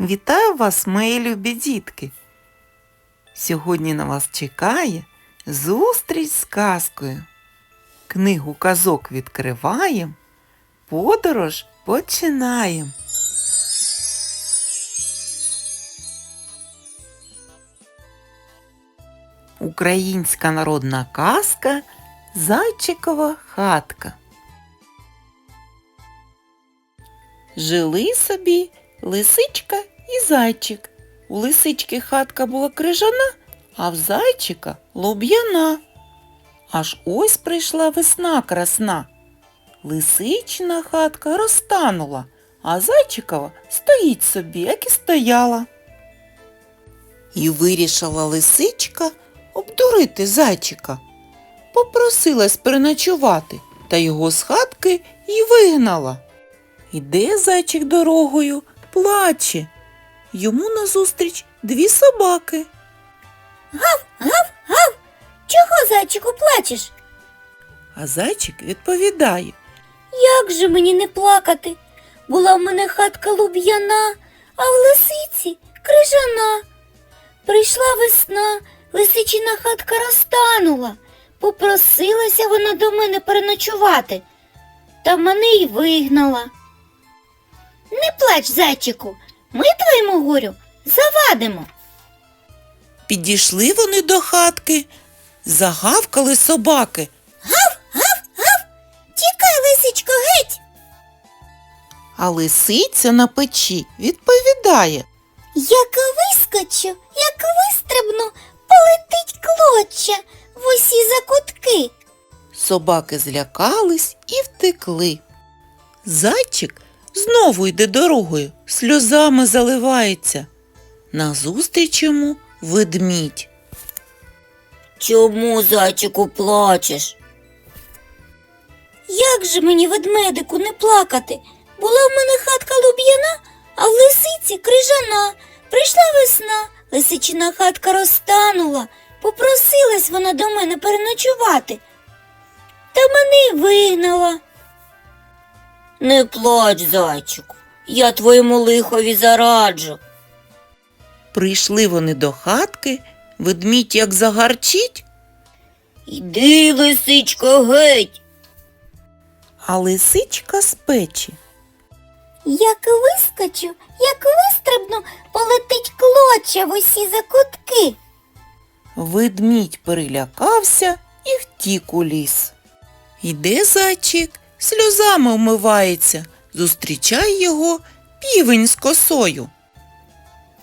Вітаю вас, мої любі дітки! Сьогодні на вас чекає зустріч з казкою. Книгу казок відкриваємо, подорож починаємо. Українська народна казка Зайчикова хатка. Жили собі лисичка і зайчик. У лисички хатка була крижана, а в зайчика луб'яна. Аж ось прийшла весна красна. Лисичина хатка розтанула, а зайчикова стоїть собі, як і стояла. І вирішила лисичка обдурити зайчика. Попросилась переночувати та його з хатки й вигнала. Іде зайчик дорогою, плаче. Йому назустріч дві собаки. Гав, гав! Чого, зайчику, плачеш? А зайчик відповідає. Як же мені не плакати? Була в мене хатка луб'яна, а в лисиці крижана. Прийшла весна, лисичина хатка розтанула. Попросилася вона до мене переночувати, та мене й вигнала. Не плач, зайчику, ми твоєму горю завадимо. Підійшли вони до хатки, загавкали собаки, Гав, гав, гав. Тікай, лисичко, геть! а лисиця на печі відповідає. Як вискочу, як вистрибну, полетить клоча в усі закутки. Собаки злякались і втекли. Зайчик знову йде дорогою, сльозами заливається. Назустріч йому ведмідь. Чому, зайчику, плачеш? Як же мені, ведмедику, не плакати? Була в мене хатка луб'яна, а в лисиці крижана. Прийшла весна, лисичина хатка розтанула. Попросилась вона до мене переночувати. Та мене вигнала. Не плач, зайчику, я твоєму лихові зараджу. Прийшли вони до хатки, ведмідь як загарчить, Іди, лисичко, геть. а лисичка з печі. Як вискочу, як вистрибну, полетить клоча в усі закутки. Ведмідь перелякався і втік у ліс. Йде зайчик, сльозами вмивається, зустрічає його півень з косою.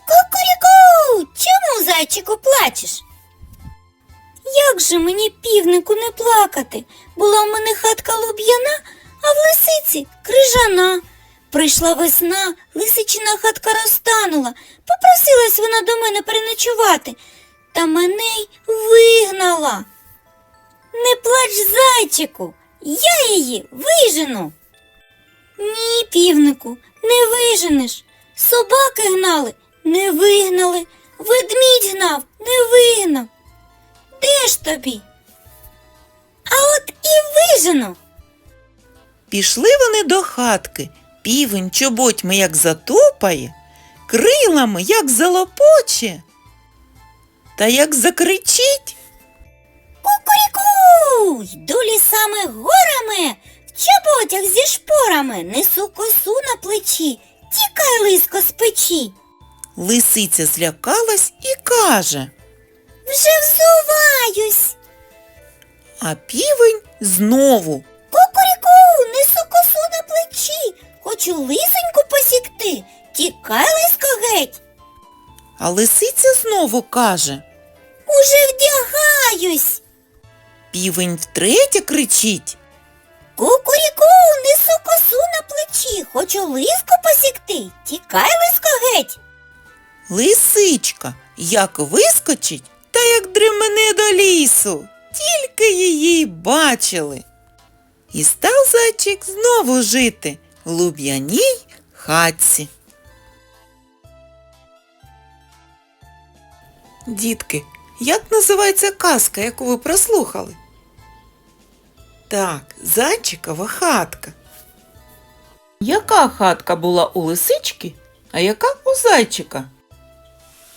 Кукуріку, чому, зайчику, плачеш? Як же мені півнику не плакати? Була в мене хатка луб'яна, а в лисиці крижана. Прийшла весна, лисичина хатка розтанула. Попросилась вона до мене переночувати, та мене й вигнала. Не плач, зайчику, я її вижену. Ні, півнику, не виженеш. Собаки гнали, не вигнали. Ведмідь гнав, не вигнав. Де ж тобі? А от і вижену. Пішли вони до хатки, півень чоботьми як затопає, крилами як залопоче. Та як закричить, Кукуріку, йду лісами горами, в зі шпорами, несу косу на плечі, тікай лиско з печі. лисиця злякалась і каже, Вже взуваюсь. а півень знову. Кукуріку, несу косу на плечі, хочу лисеньку посікти, тікай лиско геть. А лисиця знову каже. Уже вдягаюсь. Півень втретє кричить, Кукуріку, несу косу на плечі, хочу лиску посікти, тікай лиско геть. лисичка, як вискочить, та як дремене до лісу, тільки її бачили. І став зайчик знову жити в луб'яній хатці. Дітки, як називається казка, яку ви прослухали? Так, зайчикова хатка. Яка хатка була у лисички, а яка у зайчика?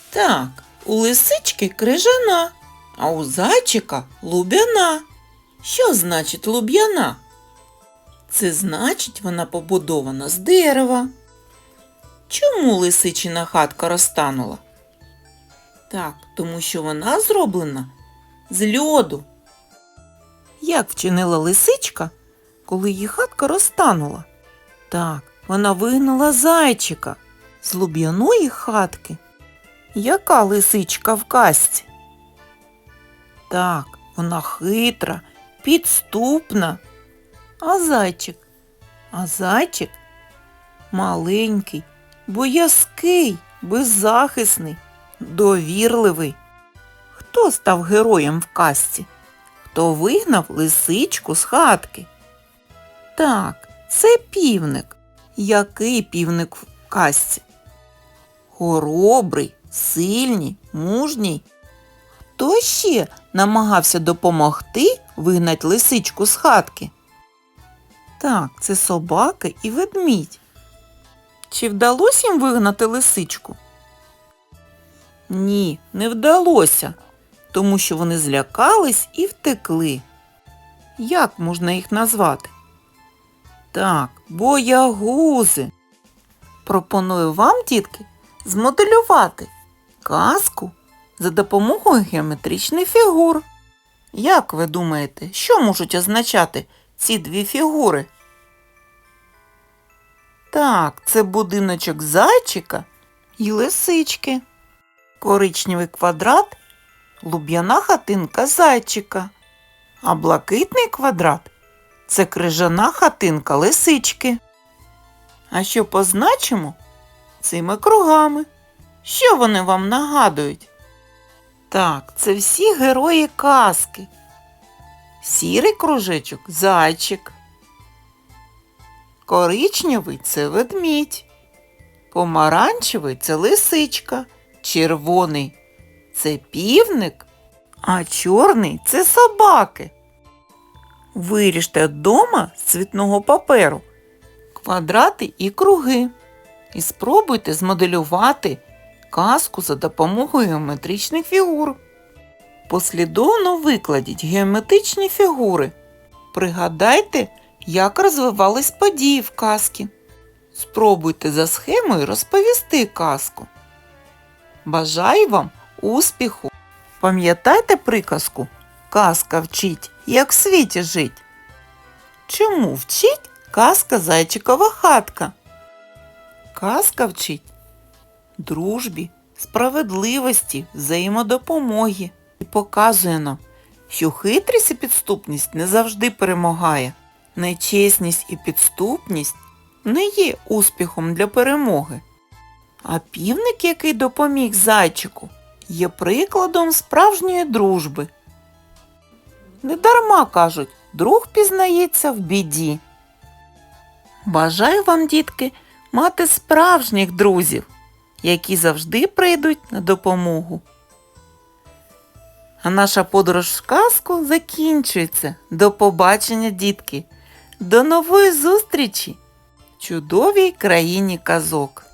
Так, у лисички крижана, а у зайчика лубяна. Що значить луб'яна? Це значить, вона побудована з дерева. Чому лисичина хатка розтанула? Так, тому що вона зроблена з льоду. Як вчинила лисичка, коли її хатка розтанула? Так, вона вигнала зайчика з луб'яної хатки. Яка лисичка в казці? Так, вона хитра, підступна. А зайчик? А зайчик маленький, боязкий, беззахисний, довірливий. Хто став героєм в казці? Хто вигнав лисичку з хатки? Так, це півник. Який півник в казці? Хоробрий, сильний, мужній. Хто ще намагався допомогти вигнати лисичку з хатки? Так, це собака і ведмідь. Чи вдалося їм вигнати лисичку? Ні, не вдалося, тому що вони злякались і втекли. Як можна їх назвати? Так, боягузи. Пропоную вам, дітки, змоделювати казку за допомогою геометричних фігур. Як ви думаєте, що можуть означати ці дві фігури? Так, це будиночок зайчика і лисички. Коричневий квадрат луб'яна хатинка зайчика, а блакитний квадрат це крижана хатинка лисички. А що позначимо цими кругами? Що вони вам нагадують? Так, це всі герої казки. Сірий кружечок зайчик. Коричневий це ведмідь. Помаранчевий це лисичка. Червоний це півник, а чорний це собаки. Виріжте вдома з цвітного паперу квадрати і круги. І спробуйте змоделювати казку за допомогою геометричних фігур. Послідовно викладіть геометричні фігури. Пригадайте, як розвивались події в казці. Спробуйте за схемою розповісти казку. Бажаю вам успіху! Пам'ятайте приказку Казка вчить, як в світі жить. Чому вчить казка зайчикова хатка? Казка вчить дружбі, справедливості, взаємодопомоги і показує нам, що хитрість і підступність не завжди перемагає. Нечесність і підступність не є успіхом для перемоги. А півник, який допоміг зайчику, є прикладом справжньої дружби. Недарма кажуть, друг пізнається в біді. Бажаю вам, дітки, мати справжніх друзів, які завжди прийдуть на допомогу. А наша подорож в казку закінчується. До побачення, дітки. До нової зустрічі чудовій країні казок.